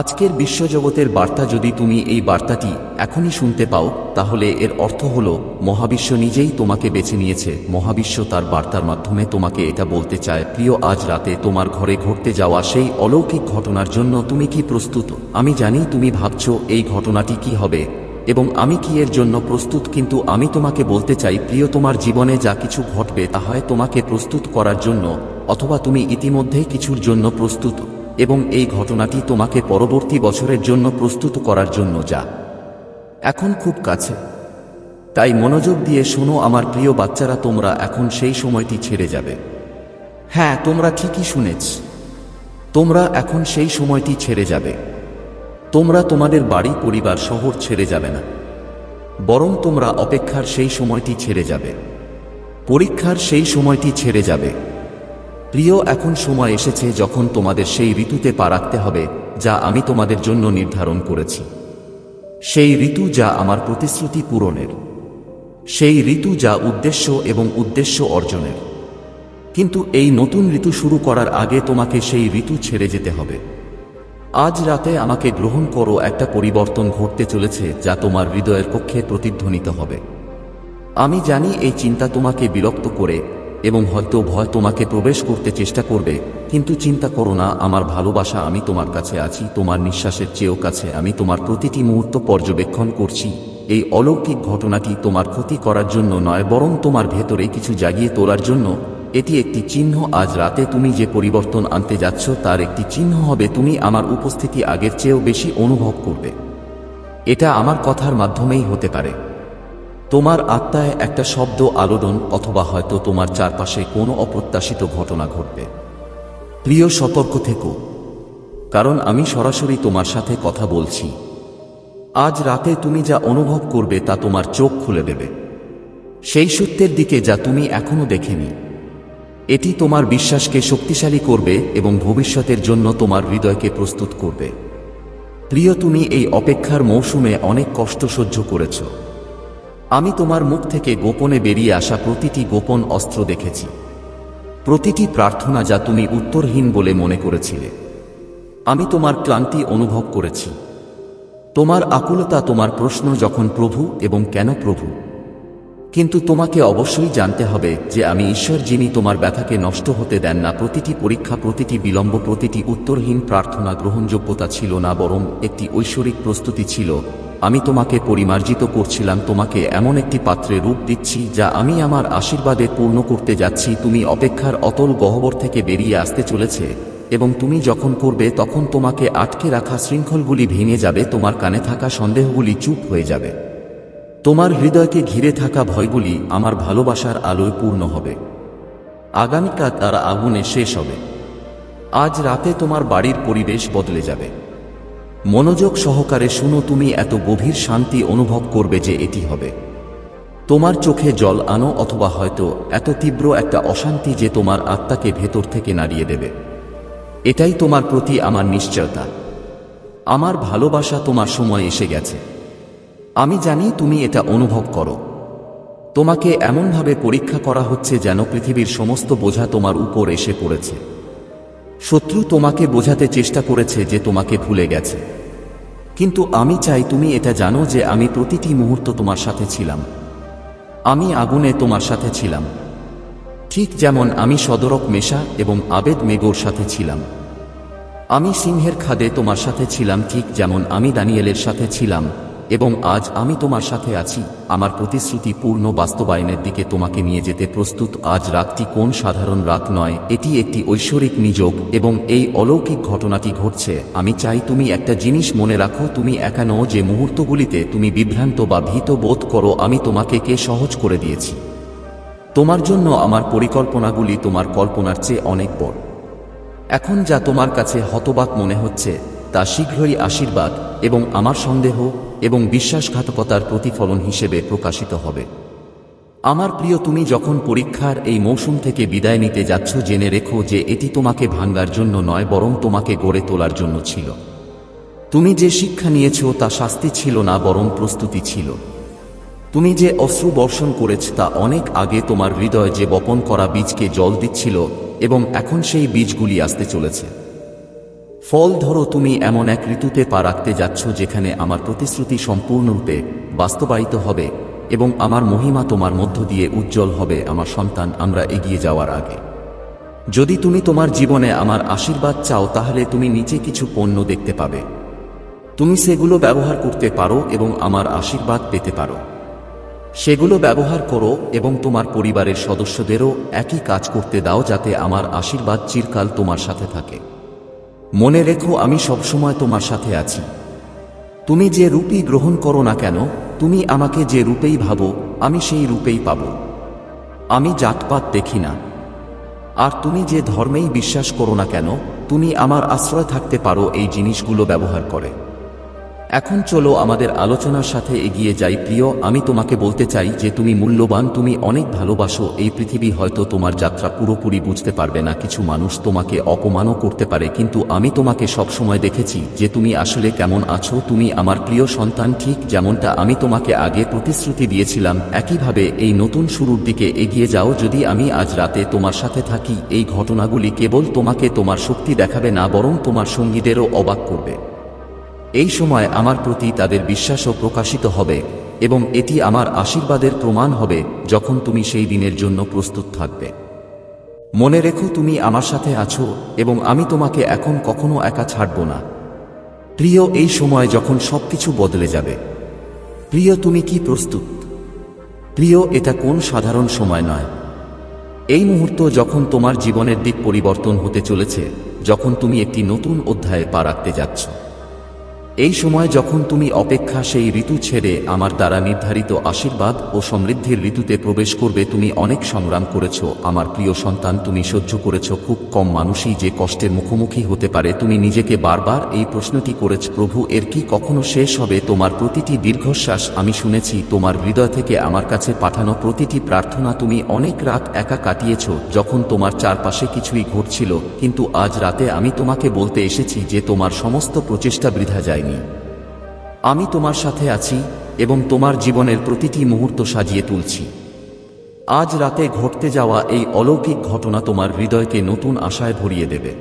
আজকের বিশ্বজগতের বার্তা যদি তুমি এই বার্তাটি এখনই শুনতে পাও, তাহলে এর অর্থ হল, মহাবিশ্ব নিজেই তোমাকে বেছে নিয়েছে। মহাবিশ্ব তার বার্তার মাধ্যমে তোমাকে এটা বলতে চায়, প্রিয়, আজ রাতে তোমার ঘরে ঘটতে যাওয়া সেই অলৌকিক ঘটনার জন্য তুমি কি প্রস্তুত? আমি জানি তুমি ভাবছ, এই ঘটনাটি কি হবে, এবং আমি কি এর জন্য প্রস্তুত, কিন্তু আমি তোমাকে বলতে চাই, প্রিয়, তোমার জীবনে যা কিছু ঘটবে তা হয় তোমাকে প্রস্তুত করার জন্য, অথবা তুমি ইতিমধ্যেই কিছুর জন্য প্রস্তুত। এবং এই ঘটনাটি তোমাকে পরবর্তী বছরের জন্য প্রস্তুত করার জন্য যা এখন খুব কাছে। তাই মনোযোগ দিয়ে শোনো আমার প্রিয় বাচ্চারা, তোমরা এখন সেই সময়টি ছেড়ে যাবে। হ্যাঁ তোমরা ঠিকই শুনেছ। তোমরা এখন সেই সময়টি ছেড়ে যাবে। তোমরা তোমাদের বাড়ি, পরিবার শহর ছেড়ে যাবে না। বরং তোমরা অপেক্ষার সেই সময়টি ছেড়ে যাবে। পরীক্ষার সেই সময়টি ছেড়ে যাবে। প্রিয়, এখন সময় এসেছে যখন তোমাদের সেই ঋতুতে পা রাখতে হবে, যা আমি তোমাদের জন্য নির্ধারণ করেছি। সেই ঋতু যা আমার প্রতিশ্রুতি পূরণের। সেই ঋতু যা উদ্দেশ্য এবং উদ্দেশ্য অর্জনের। কিন্তু এই নতুন ঋতু শুরু করার আগে তোমাকে সেই ঋতু ছেড়ে যেতে হবে। আজ রাতে আমাকে গ্রহণ করো একটা পরিবর্তন ঘটতে চলেছে, যা তোমার হৃদয়ের পক্ষে প্রতিধ্বনিত হবে। আমি জানি এই চিন্তা তোমাকে বিরক্ত করে এবং হয়তো ভয় তোমাকে প্রবেশ করতে চেষ্টা করবে, কিন্তু চিন্তা করো না, আমার ভালোবাসা আমি তোমার কাছে আছি, তোমার নিঃশ্বাসের চেয়েও কাছে আমি তোমার প্রতিটি মুহূর্ত পর্যবেক্ষণ করছি। এই অলৌকিক ঘটনাটি তোমার ক্ষতি করার জন্য নয়, বরং তোমার ভেতরে কিছু জাগিয়ে তোলার জন্য। এটি একটি চিহ্ন, আজ রাতে তুমি যে পরিবর্তন আনতে যাচ্ছ, তার একটি চিহ্ন হবে তুমি আমার উপস্থিতি আগের চেয়েও বেশি অনুভব করবে। এটা আমার কথার মাধ্যমেই হতে পারে। তোমার আত্মায় একটা শব্দ আলোড়ন অথবা হয়তো তোমার চারপাশে কোনো অপ্রত্যাশিত ঘটনা ঘটবে। প্রিয়, সতর্ক থেকো, কারণ আমি সরাসরি তোমার সাথে কথা বলছি। আজ রাতে তুমি যা অনুভব করবে তা তোমার চোখ খুলে দেবে। সেই সত্যের দিকে যা তুমি এখনও দেখেনি, এটি তোমার বিশ্বাসকে শক্তিশালী করবে এবং ভবিষ্যতের জন্য তোমার হৃদয়কে প্রস্তুত করবে। প্রিয়, তুমি এই অপেক্ষার মৌসুমে অনেক কষ্ট সহ্য করেছ। আমি তোমার মুখ থেকে গোপনে বেরিয়ে আসা প্রতিটি গোপন অস্ত্র দেখেছি। প্রতিটি প্রার্থনা যা তুমি উত্তরহীন বলে মনে করেছিলে। আমি তোমার ক্লান্তি অনুভব করেছি। তোমার আকুলতা, তোমার প্রশ্ন যখন প্রভু এবং কেন প্রভু? কিন্তু তোমাকে অবশ্যই জানতে হবে যে আমি ঈশ্বর যিনি তোমার ব্যথাকে নষ্ট হতে দেন না, প্রতিটি পরীক্ষা, প্রতিটি বিলম্ব, প্রতিটি উত্তরহীন প্রার্থনা গ্রহণযোগ্যতা ছিল না, বরং একটি ঐশ্বরিক প্রস্তুতি ছিল। আমি তোমাকে পরিমার্জিত করছিলাম, তোমাকে এমন একটি পাত্রে রূপ দিচ্ছি যা আমি আমার আশীর্বাদে পূর্ণ করতে যাচ্ছি। তুমি অপেক্ষার অতল গহ্বর থেকে বেরিয়ে আসতে চলেছে এবং তুমি যখন করবে তখন তোমাকে আটকে রাখা শৃঙ্খলগুলি ভেঙে যাবে, তোমার কানে থাকা সন্দেহগুলি চুপ হয়ে যাবে। তোমার হৃদয়কে ঘিরে থাকা ভয়গুলি আমার ভালোবাসার আলোয় পূর্ণ হবে। আগামীকাল তারা আগুনে শেষ হবে। আজ রাতে তোমার বাড়ির পরিবেশ বদলে যাবে। মনোযোগ সহকারে শুনো তুমি এত গভীর শান্তি অনুভব করবে যে এটি হবে। তোমার চোখে জল আনো অথবা হয়তো এত তীব্র একটা অশান্তি যে তোমার আত্মাকে ভেতর থেকে নাড়িয়ে দেবে। এটাই তোমার প্রতি আমার নিশ্চয়তা। আমার ভালোবাসা তোমার সময় এসে গেছে। আমি জানি তুমি এটা অনুভব করো। তোমাকে এমনভাবে পরীক্ষা করা হচ্ছে যেন পৃথিবীর সমস্ত বোঝা তোমার উপর এসে পড়েছে। শত্রু তোমাকে বোঝাতে চেষ্টা করেছে যে তোমাকে ভুলে গেছে। কিন্তু আমি চাই তুমি এটা জানো যে আমি প্রতিটি মুহূর্ত তোমার সাথে ছিলাম। আমি আগুনে তোমার সাথে ছিলাম। ঠিক যেমন আমি সদরক মেশা এবং আবেদ মেগোর সাথে ছিলাম। আমি সিংহের খাদে তোমার সাথে ছিলাম, ঠিক যেমন আমি দানিয়েলের সাথে ছিলাম। এবং আজ আমি তোমার সাথে আছি। আমার প্রতিশ্রুতি পূর্ণ বাস্তবায়নের দিকে তোমাকে নিয়ে যেতে প্রস্তুত। আজ রাতটি কোন সাধারণ রাত নয়, এটি একটি ঐশ্বরিক নিযোগ এবং এই অলৌকিক ঘটনাটি ঘটছে। আমি চাই তুমি একটা জিনিস মনে রাখো, তুমি একা নও যে মুহূর্তগুলিতে তুমি বিভ্রান্ত বা ভীত বোধ করো, আমি তোমাকে কে সহজ করে দিয়েছি। তোমার জন্য আমার পরিকল্পনাগুলি তোমার কল্পনার চেয়ে অনেক বড়। এখন যা তোমার কাছে হতবাক মনে হচ্ছে তা শীঘ্রই আশীর্বাদ এবং আমার সন্দেহ এবং বিশ্বাসঘাতকতার প্রতিফলন হিসেবে প্রকাশিত হবে। আমার প্রিয়, তুমি যখন পরীক্ষার এই মৌসুম থেকে বিদায় নিতে যাচ্ছ, জেনে রেখো যে এটি তোমাকে ভাঙ্গার জন্য নয়, বরং তোমাকে গড়ে তোলার জন্য ছিল। তুমি যে শিক্ষা নিয়েছ, তা শাস্তি ছিল না, বরং প্রস্তুতি ছিল। তুমি যে অশ্রু বর্ষণ করেছ, তা অনেক আগে তোমার হৃদয় যে বপন করা বীজকে জল দিচ্ছিল, এবং এখন সেই বীজগুলি আসতে চলেছে। ফল ধরো তুমি এমন এক ঋতুতে পা রাখতে যাচ্ছ যেখানে আমার প্রতিশ্রুতি সম্পূর্ণরূপে বাস্তবায়িত হবে এবং আমার মহিমা তোমার মধ্য দিয়ে উজ্জ্বল হবে, আমার সন্তান, আমরা এগিয়ে যাওয়ার আগে। যদি তুমি তোমার জীবনে আমার আশীর্বাদ চাও, তাহলে তুমি নিচে কিছু পণ্য দেখতে পাবে। তুমি সেগুলো ব্যবহার করতে পারো এবং আমার আশীর্বাদ পেতে পারো। সেগুলো ব্যবহার করো এবং তোমার পরিবারের সদস্যদেরও একই কাজ করতে দাও যাতে আমার আশীর্বাদ চিরকাল তোমার সাথে থাকে। মনে রেখো, আমি সবসময় তোমার সাথে আছি। তুমি যে রূপই গ্রহণ করো না কেন, তুমি আমাকে যে রূপেই ভাবো, আমি সেই রূপেই পাব। আমি জাতপাত দেখি না। আর তুমি যে ধর্মেই বিশ্বাস করো না কেন, তুমি আমার আশ্রয় থাকতে পারো, এই জিনিসগুলো ব্যবহার করে। এখন চলো আমাদের আলোচনার সাথে এগিয়ে যাই। প্রিয়, আমি তোমাকে বলতে চাই যে তুমি মূল্যবান, তুমি অনেক ভালোবাসো। এই পৃথিবী হয়তো তোমার যাত্রা পুরোপুরি বুঝতে পারবে না। কিছু মানুষ তোমাকে অপমানও করতে পারে, কিন্তু আমি তোমাকে সবসময় দেখেছি যে তুমি আসলে কেমন আছো। তুমি আমার প্রিয় সন্তান, ঠিক যেমনটা আমি তোমাকে আগে প্রতিশ্রুতি দিয়েছিলাম। একইভাবে এই নতুন শুরুর দিকে এগিয়ে যাও। যদি আমি আজ রাতে তোমার সাথে থাকি, এই ঘটনাগুলি কেবল তোমাকে তোমার শক্তি দেখাবে না, বরং তোমার সঙ্গীদেরও অবাক করবে। এই সময় আমার প্রতি তাদের বিশ্বাসও প্রকাশিত হবে, এবং এটি আমার আশীর্বাদের প্রমাণ হবে যখন তুমি সেই দিনের জন্য প্রস্তুত থাকবে। মনে রেখো তুমি আমার সাথে আছো, এবং আমি তোমাকে এখন কখনো একা ছাড়ব না। প্রিয়, এই সময় যখন সবকিছু বদলে যাবে। প্রিয়, তুমি কি প্রস্তুত? প্রিয়, এটা কোন সাধারণ সময় নয়। এই মুহূর্ত যখন তোমার জীবনের দিক পরিবর্তন হতে চলেছে, যখন তুমি একটি নতুন অধ্যায়ে পা রাখতে যাচ্ছ। এই সময় যখন তুমি অপেক্ষা সেই ঋতু ছেড়ে আমার দ্বারা নির্ধারিত আশীর্বাদ ও সমৃদ্ধির ঋতুতে প্রবেশ করবে, তুমি অনেক সংগ্রাম করেছ। আমার প্রিয় সন্তান, তুমি সহ্য করেছ। খুব কম মানুষই যে কষ্টের মুখোমুখি হতে পারে, তুমি নিজেকে বারবার এই প্রশ্নটি করেছ, প্রভু, এর কি কখনো শেষ হবে? তোমার প্রতিটি দীর্ঘশ্বাস আমি শুনেছি, তোমার হৃদয় থেকে আমার কাছে পাঠানো প্রতিটি প্রার্থনা তুমি অনেক রাত একা কাটিয়েছ, যখন তোমার চারপাশে কিছুই ঘটছিল। কিন্তু আজ রাতে আমি তোমাকে বলতে এসেছি যে তোমার সমস্ত প্রচেষ্টা বৃথা যায়নি আমি তোমার সাথে আছি এবং তোমার জীবনের প্রতিটি মুহূর্ত সাজিয়ে তুলছি। আজ রাতে ঘটতে যাওয়া এই অলৌকিক ঘটনা তোমার হৃদয়কে নতুন আশায় ভরিয়ে দেবে।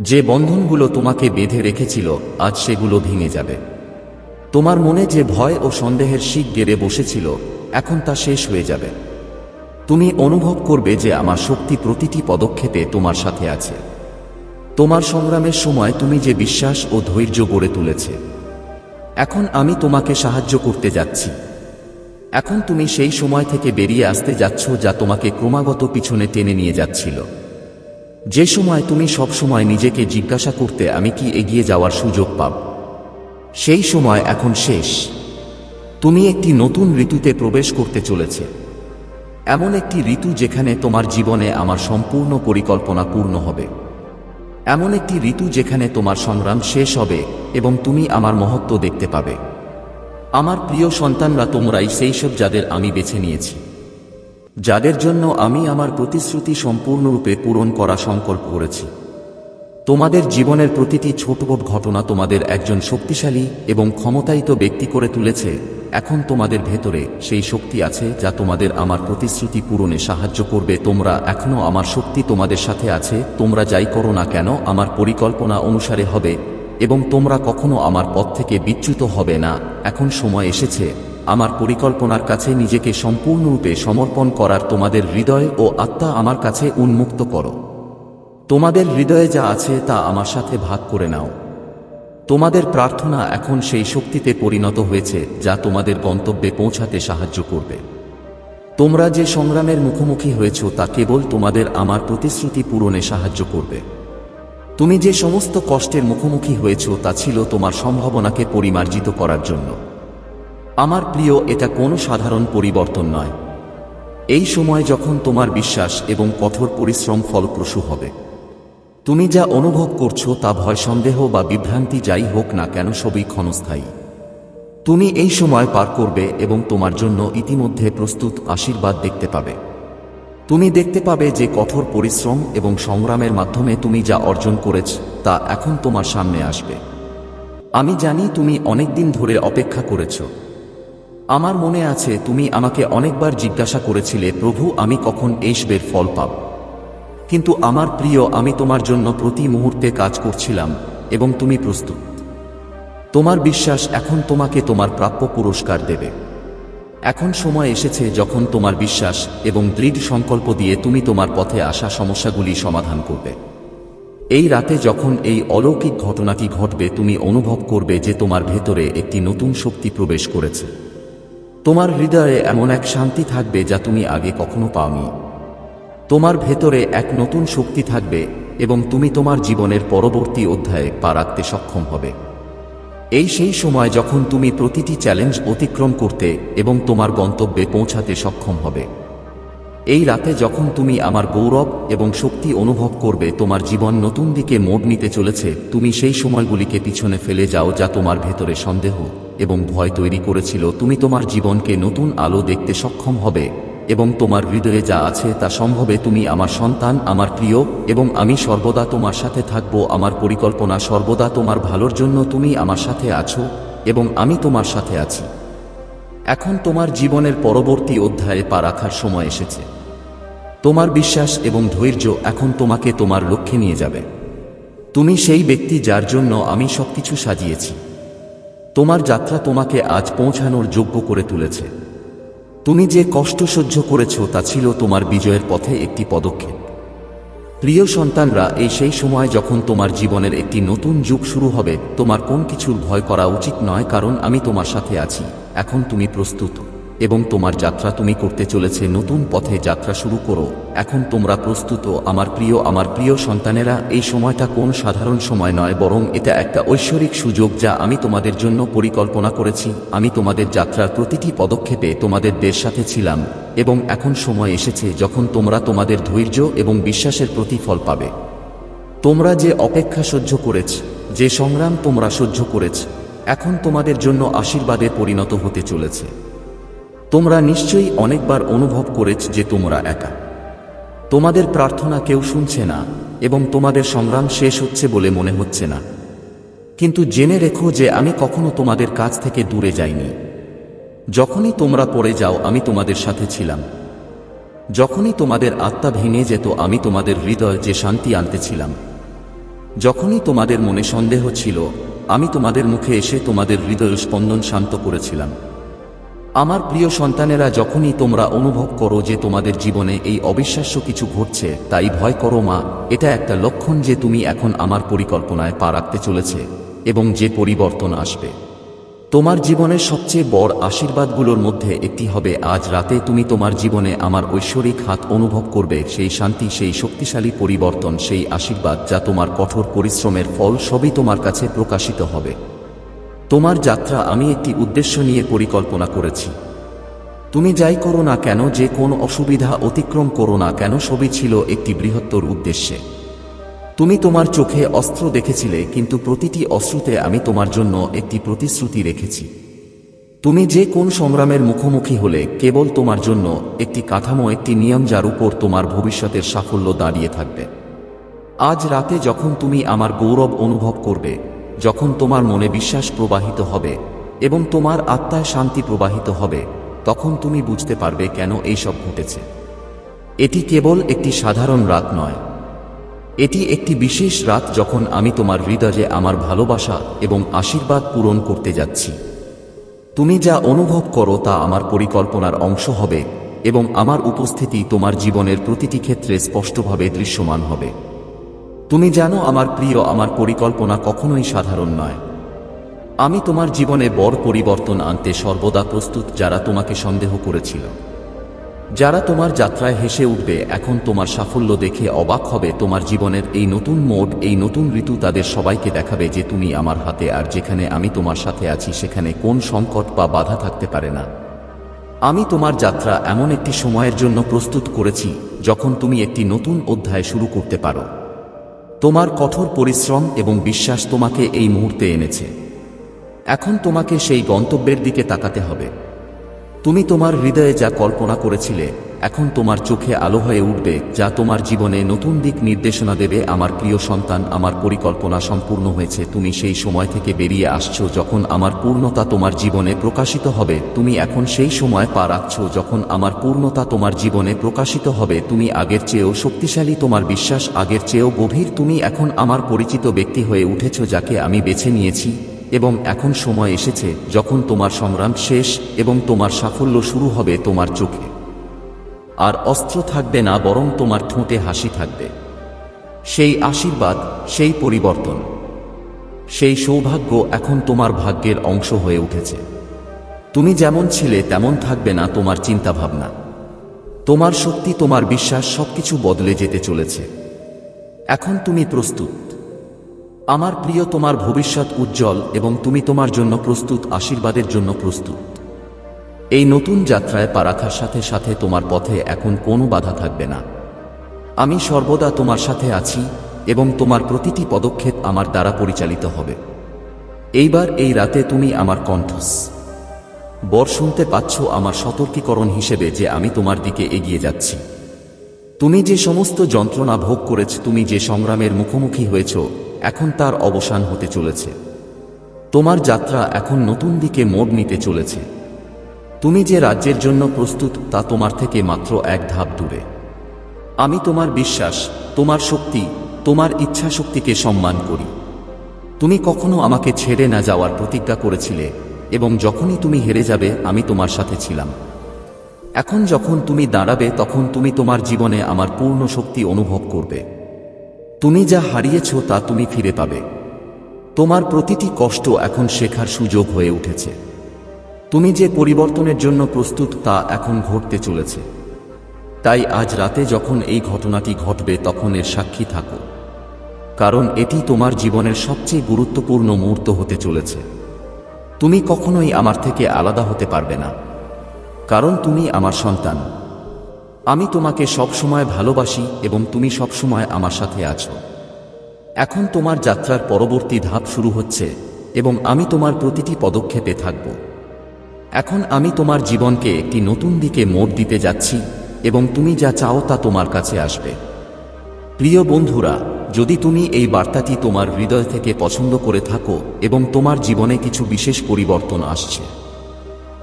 যে বন্ধনগুলো তোমাকে বেঁধে রেখেছিল, আজ সেগুলো ভেঙে যাবে। তোমার মনে যে ভয় ও সন্দেহের শিক গেড়ে বসেছিল, এখন তা শেষ হয়ে যাবে। তুমি অনুভব করবে যে আমার শক্তি প্রতিটি পদক্ষেপে তোমার সাথে আছে। তোমার সংগ্রামের সময় তুমি যে বিশ্বাস ও ধৈর্য গড়ে তুলেছে। এখন আমি তোমাকে সাহায্য করতে যাচ্ছি। এখন তুমি সেই সময় থেকে বেরিয়ে আসতে যাচ্ছ যা তোমাকে ক্রমাগত পিছনে টেনে নিয়ে যাচ্ছিল। যে সময় তুমি সব সময় নিজেকে জিজ্ঞাসা করতে আমি কি এগিয়ে যাওয়ার সুযোগ পাব? সেই সময় এখন শেষ। তুমি একটি নতুন ঋতুতে প্রবেশ করতে চলেছে। এমন একটি ঋতু যেখানে তোমার জীবনে আমার সম্পূর্ণ পরিকল্পনা পূর্ণ হবে। এমন একটি ঋতু যেখানে তোমার সংগ্রাম শেষ হবে এবং তুমি আমার মহত্ব দেখতে পাবে। আমার প্রিয় সন্তানরা, তোমরাই সেই সব যাদের আমি বেছে নিয়েছি। যাদের জন্য আমি আমার প্রতিশ্রুতি সম্পূর্ণরূপে পূরণ করা সংকল্প করেছি। তোমাদের জীবনের প্রতিটি ছোট ঘটনা তোমাদের একজন শক্তিশালী এবং ক্ষমতায়িত ব্যক্তি করে তুলেছে। এখন তোমাদের ভেতরে সেই শক্তি আছে যা তোমাদের আমার প্রতিশ্রুতি পূরণে সাহায্য করবে। তোমরা এখনও আমার শক্তি তোমাদের সাথে আছে, তোমরা যাই করো না কেন, আমার পরিকল্পনা অনুসারে হবে, এবং তোমরা কখনো আমার পথ থেকে বিচ্যুত হবে না। এখন সময় এসেছে, আমার পরিকল্পনার কাছে নিজেকে সম্পূর্ণরূপে সমর্পণ করার তোমাদের হৃদয় ও আত্মা আমার কাছে উন্মুক্ত করো। তোমাদের হৃদয়ে যা আছে তা আমার সাথে ভাগ করে নাও। তোমাদের প্রার্থনা এখন সেই শক্তিতে পরিণত হয়েছে, যা তোমাদের গন্তব্যে পৌঁছাতে সাহায্য করবে। তোমরা যে সংগ্রামের মুখোমুখি হয়েছ, তা কেবল তোমাদের আমার প্রতিশ্রুতি পূরণে সাহায্য করবে। তুমি যে সমস্ত কষ্টের মুখোমুখি হয়েছ, তা ছিল তোমার সম্ভাবনাকে পরিমার্জিত করার জন্য। আমার প্রিয়, এটা কোনো সাধারণ পরিবর্তন নয়। এই সময় যখন তোমার বিশ্বাস এবং কঠোর পরিশ্রম ফলপ্রসূ হবে। তুমি যা অনুভব করছ তা ভয় সন্দেহ বা বিভ্রান্তি যাই হোক না কেন সবই ক্ষণস্থায়ী। তুমি এই সময় পার করবে এবং তোমার জন্য ইতিমধ্যে প্রস্তুত আশীর্বাদ দেখতে পাবে। তুমি দেখতে পাবে যে কঠোর পরিশ্রম এবং সংগ্রামের মাধ্যমে তুমি যা অর্জন করেছ তা এখন তোমার সামনে আসবে। আমি জানি তুমি অনেকদিন ধরে অপেক্ষা করেছ। আমার মনে আছে তুমি আমাকে অনেকবার জিজ্ঞাসা করেছিলে, প্রভু, আমি কখন এইসবের ফল পাব? কিন্তু আমার প্রিয়, আমি তোমার জন্য প্রতি মুহূর্তে কাজ করছিলাম এবং তুমি প্রস্তুত। তোমার বিশ্বাস এখন তোমাকে তোমার প্রাপ্য পুরস্কার দেবে। এখন সময় এসেছে যখন তোমার বিশ্বাস এবং দৃঢ় সংকল্প দিয়ে তুমি তোমার পথে আসা সমস্যাগুলি সমাধান করবে। এই রাতে যখন এই অলৌকিক ঘটনাটি ঘটবে, তুমি অনুভব করবে যে তোমার ভেতরে একটি নতুন শক্তি প্রবেশ করেছে। তোমার হৃদয়ে এমন এক শান্তি থাকবে যা তুমি আগে কখনো পাওনি। তোমার ভেতরে এক নতুন শক্তি থাকবে এবং তুমি তোমার জীবনের পরবর্তী অধ্যায়ে পা রাখতে সক্ষম হবে। এই সেই সময় যখন তুমি প্রতিটি চ্যালেঞ্জ অতিক্রম করতে এবং তোমার গন্তব্যে পৌঁছাতে সক্ষম হবে। এই রাতে যখন তুমি আমার গৌরব এবং শক্তি অনুভব করবে, তোমার জীবন নতুন দিকে মোড় নিতে চলেছে, তুমি সেই সময়গুলিকে পিছনে ফেলে যাও যা তোমার ভেতরে সন্দেহ এবং ভয় তৈরি করেছিল। তুমি তোমার জীবনকে নতুন আলো দেখতে সক্ষম হবে। এবং তোমার হৃদয়ে যা আছে তা সম্ভবে তুমি আমার সন্তান, আমার প্রিয়, এবং আমি সর্বদা তোমার সাথে থাকব, আমার পরিকল্পনা সর্বদা তোমার ভালোর জন্য তুমি আমার সাথে আছো, এবং আমি তোমার সাথে আছি। এখন তোমার জীবনের পরবর্তী অধ্যায়ে পা রাখার সময় এসেছে। তোমার বিশ্বাস এবং ধৈর্য এখন তোমাকে তোমার লক্ষ্যে নিয়ে যাবে। তুমি সেই ব্যক্তি যার জন্য আমি সবকিছু সাজিয়েছি। তোমার যাত্রা তোমাকে আজ পৌঁছানোর যোগ্য করে তুলেছে। তুমি যে কষ্ট সহ্য করেছ তা ছিল তোমার বিজয়ের পথে একটি পদক্ষেপ। প্রিয় সন্তানরা, এই সেই সময় যখন তোমার জীবনের একটি নতুন যুগ শুরু হবে, তোমার কোন কিছুর ভয় করা উচিত নয়, কারণ আমি তোমার সাথে আছি। এখন তুমি প্রস্তুত। এবং তোমার যাত্রা তুমি করতে চলেছে, নতুন পথে যাত্রা শুরু করো। এখন তোমরা প্রস্তুত, আমার প্রিয় আমার প্রিয় সন্তানেরা, এই সময়টা কোন সাধারণ সময় নয়, বরং এটা একটা ঐশ্বরিক সুযোগ যা আমি তোমাদের জন্য পরিকল্পনা করেছি। আমি তোমাদের যাত্রার প্রতিটি পদক্ষেপে তোমাদের দের সাথে ছিলাম, এবং এখন সময় এসেছে যখন তোমরা তোমাদের ধৈর্য এবং বিশ্বাসের প্রতিফল পাবে। তোমরা যে অপেক্ষা সহ্য করেছ, যে সংগ্রাম তোমরা সহ্য করেছ, এখন তোমাদের জন্য আশীর্বাদে পরিণত হতে চলেছে। তোমরা নিশ্চয়ই অনেকবার অনুভব করেছ যে তোমরা একা। তোমাদের প্রার্থনা কেউ শুনছে না এবং তোমাদের সংগ্রাম শেষ হচ্ছে বলে মনে হচ্ছে না। কিন্তু জেনে রেখো যে আমি কখনো তোমাদের কাছ থেকে দূরে যাইনি। যখনই তোমরা পড়ে যাও, আমি তোমাদের সাথে ছিলাম। যখনই তোমাদের আত্মা ভেঙে যেত, আমি তোমাদের হৃদয় যে শান্তি আনতেছিলাম যখনই তোমাদের মনে সন্দেহ ছিল, আমি তোমাদের মুখে এসে তোমাদের হৃদয় স্পন্দন শান্ত করেছিলাম। আমার প্রিয় সন্তানেরা, যখনই তোমরা অনুভব করো যে তোমাদের জীবনে এই অবিশ্বাস্য কিছু ঘটছে, তাই ভয় করো মা। এটা একটা লক্ষণ যে তুমি এখন আমার পরিকল্পনায় পা রাখতে চলেছে এবং যে পরিবর্তন আসবে। তোমার জীবনের সবচেয়ে বড় আশীর্বাদগুলোর মধ্যে একটি হবে, আজ রাতে তুমি তোমার জীবনে আমার ঐশ্বরিক হাত অনুভব করবে, সেই শান্তি, সেই শক্তিশালী পরিবর্তন, সেই আশীর্বাদ যা তোমার কঠোর পরিশ্রমের ফল সবই তোমার কাছে প্রকাশিত হবে। তোমার যাত্রা আমি একটি উদ্দেশ্য নিয়ে পরিকল্পনা করেছি। তুমি যাই করো না কেন, যে কোন অসুবিধা অতিক্রম করো না কেন, সবই ছিল একটি বৃহত্তর উদ্দেশ্যে। তুমি তোমার চোখে অস্ত্র দেখেছিলে, কিন্তু প্রতিটি অস্ত্রতে আমি তোমার জন্য একটি প্রতিশ্রুতি রেখেছি। তুমি যে কোন সংগ্রামের মুখোমুখি হলে, কেবল তোমার জন্য একটি কাঠামো, একটি নিয়ম যার উপর তোমার ভবিষ্যতের সাফল্য দাঁড়িয়ে থাকবে। আজ রাতে যখন তুমি আমার গৌরব অনুভব করবে যখন তোমার মনে বিশ্বাস প্রবাহিত হবে এবং তোমার আত্মায় শান্তি প্রবাহিত হবে, তখন তুমি বুঝতে পারবে কেন এইসব ঘটেছে। এটি কেবল একটি সাধারণ রাত নয়। এটি একটি বিশেষ রাত যখন আমি তোমার হৃদয়ে আমার ভালোবাসা এবং আশীর্বাদ পূরণ করতে যাচ্ছি। তুমি যা অনুভব করো তা আমার পরিকল্পনার অংশ হবে এবং আমার উপস্থিতি তোমার জীবনের প্রতিটি ক্ষেত্রে স্পষ্টভাবে দৃশ্যমান হবে। তুমি জানো আমার প্রিয়, আমার পরিকল্পনা কখনোই সাধারণ নয়। আমি তোমার জীবনে বড় পরিবর্তন আনতে সর্বদা প্রস্তুত যারা তোমাকে সন্দেহ করেছিল। যারা তোমার যাত্রায় হেসে উঠবে, এখন তোমার সাফল্য দেখে অবাক হবে। তোমার জীবনের এই নতুন মোড, এই নতুন ঋতু তাদের সবাইকে দেখাবে যে তুমি আমার হাতে, আর যেখানে আমি তোমার সাথে আছি, সেখানে কোন সংকট বা বাধা থাকতে পারে না। আমি তোমার যাত্রা এমন একটি সময়ের জন্য প্রস্তুত করেছি, যখন তুমি একটি নতুন অধ্যায় শুরু করতে পারো। তোমার কঠোর পরিশ্রম এবং বিশ্বাস তোমাকে এই মুহূর্তে এনেছে। এখন তোমাকে সেই গন্তব্যের দিকে তাকাতে হবে। তুমি তোমার হৃদয়ে যা কল্পনা করেছিলে, এখন তোমার চোখে আলো হয়ে উঠবে, যা তোমার জীবনে নতুন দিক নির্দেশনা দেবে, আমার প্রিয় সন্তান, আমার পরিকল্পনা সম্পূর্ণ হয়েছে, তুমি সেই সময় থেকে বেরিয়ে আসছো, যখন আমার পূর্ণতা তোমার জীবনে প্রকাশিত হবে, তুমি এখন সেই সময় পা রাখছ, যখন আমার পূর্ণতা তোমার জীবনে প্রকাশিত হবে, তুমি আগের চেয়েও শক্তিশালী, তোমার বিশ্বাস আগের চেয়েও গভীর, তুমি এখন আমার পরিচিত ব্যক্তি হয়ে উঠেছ, যাকে আমি বেছে নিয়েছি। এবং এখন সময় এসেছে যখন তোমার সংগ্রাম শেষ এবং তোমার সাফল্য শুরু হবে তোমার চোখে। আর অস্ত্র থাকবে না, বরং তোমার ঠোঁটে হাসি থাকবে। সেই আশীর্বাদ, সেই পরিবর্তন, সেই সৌভাগ্য এখন তোমার ভাগ্যের অংশ হয়ে উঠেছে। তুমি যেমন ছিলে, তেমন থাকবে না তোমার চিন্তাভাবনা। তোমার শক্তি, তোমার বিশ্বাস সবকিছু বদলে যেতে চলেছে। এখন তুমি প্রস্তুত। আমার প্রিয় তোমার ভবিষ্যৎ উজ্জ্বল এবং তুমি তোমার জন্য প্রস্তুত, আশীর্বাদের জন্য প্রস্তুত। এই নতুন যাত্রায় পা রাখার সাথে সাথে তোমার পথে এখন কোনো বাধা থাকবে না। আমি সর্বদা তোমার সাথে আছি এবং তোমার প্রতিটি পদক্ষেপ আমার দ্বারা পরিচালিত হবে। এইবার এই রাতে তুমি আমার কণ্ঠস। বর শুনতে পাচ্ছ আমার সতর্কীকরণ হিসেবে যে আমি তোমার দিকে এগিয়ে যাচ্ছি। তুমি যে সমস্ত যন্ত্রণা ভোগ করেছ, তুমি যে সংগ্রামের মুখোমুখি হয়েছ এখন তার অবসান হতে চলেছে। তোমার যাত্রা এখন নতুন দিকে মোড় নিতে চলেছে। তুমি যে রাজ্যের জন্য প্রস্তুত তা তোমার থেকে মাত্র এক ধাপ দূরে। আমি তোমার বিশ্বাস, তোমার শক্তি, তোমার ইচ্ছা শক্তিকে সম্মান করি। তুমি কখনো আমাকে ছেড়ে না যাওয়ার প্রতিজ্ঞা করেছিলে এবং যখনই তুমি হেরে যাবে, আমি তোমার সাথে ছিলাম। এখন যখন তুমি দাঁড়াবে, তখন তুমি তোমার জীবনে আমার পূর্ণ শক্তি অনুভব করবে। তুমি যা হারিয়েছ তা তুমি ফিরে পাবে। তোমার প্রতিটি কষ্ট এখন শেখার সুযোগ হয়ে উঠেছে। তুমি যে পরিবর্তনের জন্য প্রস্তুত তা এখন ঘটতে চলেছে। তাই আজ রাতে যখন এই ঘটনাটি ঘটবে তখন এর সাক্ষী থাকো। কারণ এটি তোমার জীবনের সবচেয়ে গুরুত্বপূর্ণ মুহূর্ত হতে চলেছে। তুমি কখনোই আমার থেকে আলাদা হতে পারবে না। কারণ তুমি আমার সন্তান। আমি তোমাকে সবসময় ভালোবাসি এবং তুমি সবসময় আমার সাথে আছো। এখন তোমার যাত্রার পরবর্তী ধাপ শুরু হচ্ছে এবং আমি তোমার প্রতিটি পদক্ষেপে থাকব। এখন আমি তোমার জীবনকে একটি নতুন দিকে মোড় দিতে যাচ্ছি এবং তুমি যা চাও তা তোমার কাছে আসবে। প্রিয় বন্ধুরা, যদি তুমি এই বার্তাটি তোমার হৃদয় থেকে পছন্দ করে থাকো এবং তোমার জীবনে কিছু বিশেষ পরিবর্তন আসছে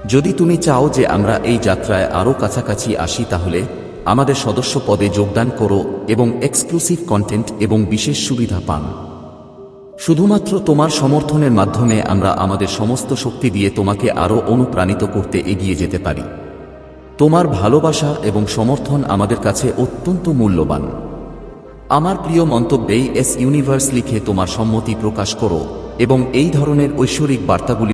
যদি তুমি চাও যে আমরা এই যাত্রায় আরও কাছাকাছি আসি তাহলে, আমাদের সদস্য পদে যোগদান করো এবং এক্সক্লুসিভ কন্টেন্ট এবং বিশেষ সুবিধা পান। শুধুমাত্র তোমার সমর্থনের মাধ্যমে আমরা আমাদের সমস্ত শক্তি দিয়ে তোমাকে আরও অনুপ্রাণিত করতে এগিয়ে যেতে পারি। তোমার ভালোবাসা এবং সমর্থন আমাদের কাছে অত্যন্ত মূল্যবান। আমার প্রিয় মন্তব্যেই এস ইউনিভার্স লিখে তোমার সম্মতি প্রকাশ করো এবং এই ধরনের ঐশ্বরিক বার্তাগুলি